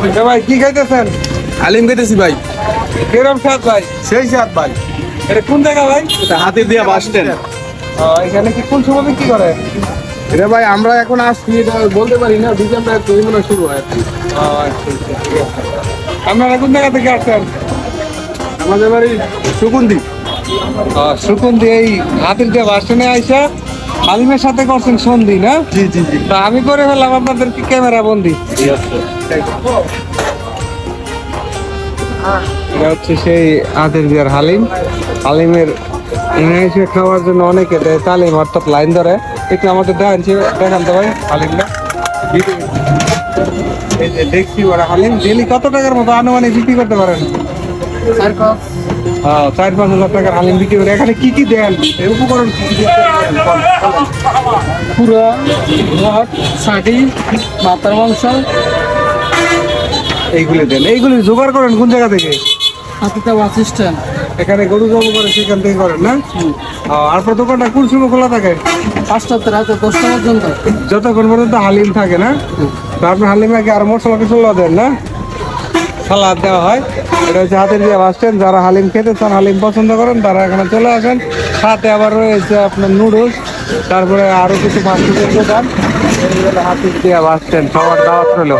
ভাই কি খাইতেছেন? আলিম খাইতেছি ভাই। কিরম স্বাদ ভাই? সেই সাত ভাই। এটা কোন জায়গা ভাই? এটা হাতে দিয়া বাস স্ট্যান্ড এখানে কি কোন সময় বিক্রি করে? এটা ভাই আমরা এখন আসছি এটা বলতে পারি না ডিসেম্বর দুই মনে শুরু হয় আর কি। আচ্ছা, আচ্ছা। আপনারা কোন জায়গা থেকে আসছেন? আমাদের বাড়ি সুকুন্দি। সুকুন্দি এই হাতির যে বাস স্ট্যান্ডে আইসা আলিমের সাথে করছেন সন্ধি না? জি জি জি। তা আমি করে ফেললাম আপনাদের কি ক্যামেরা বন্দি? এটা হচ্ছে সেই আদের বিয়ার হালিম। হালিমের ইংরেজি খাওয়ার জন্য অনেকে দেয় তালিম অর্থাৎ লাইন ধরে। একটু আমাদের দেখান দেখান তো ভাই হালিমটা। এই দেখছি ওরা হালিম ডেলি কত টাকার মতো আনুমানিক বিক্রি করতে পারেন? চার পাঁচ হাজার টাকার হালিম বিক্রি করে এখানে কি কি দেন? উপকরণ কি কি দেন? পুরা ভাত ছাটি মাথার মাংস। এইগুলি দেন। এইগুলি জোগাড় করেন কোন জায়গা থেকে? হাতিতে বাস স্ট্যান্ড। এখানে গরু জব করে সেখান থেকে করেন না? আপনার দোকানটা কোন সময় খোলা থাকে? পাঁচটাতে রাতে দশটা পর্যন্ত। যতক্ষণ পর্যন্ত হালিম থাকে না? তো আপনার হালিমে আগে আর মশলা টসলা দেন না? সালাদ দেওয়া হয়। এটা হচ্ছে হাতের দিয়ে বাসছেন যারা হালিম খেতে চান, হালিম পছন্দ করেন, তারা এখানে চলে আসেন। সাথে আবার রয়েছে আপনার নুডলস। তারপরে আরও কিছু মাংস দোকান। হাতির হাতের দিয়ে বাসছেন সবার দাওয়াত রইল।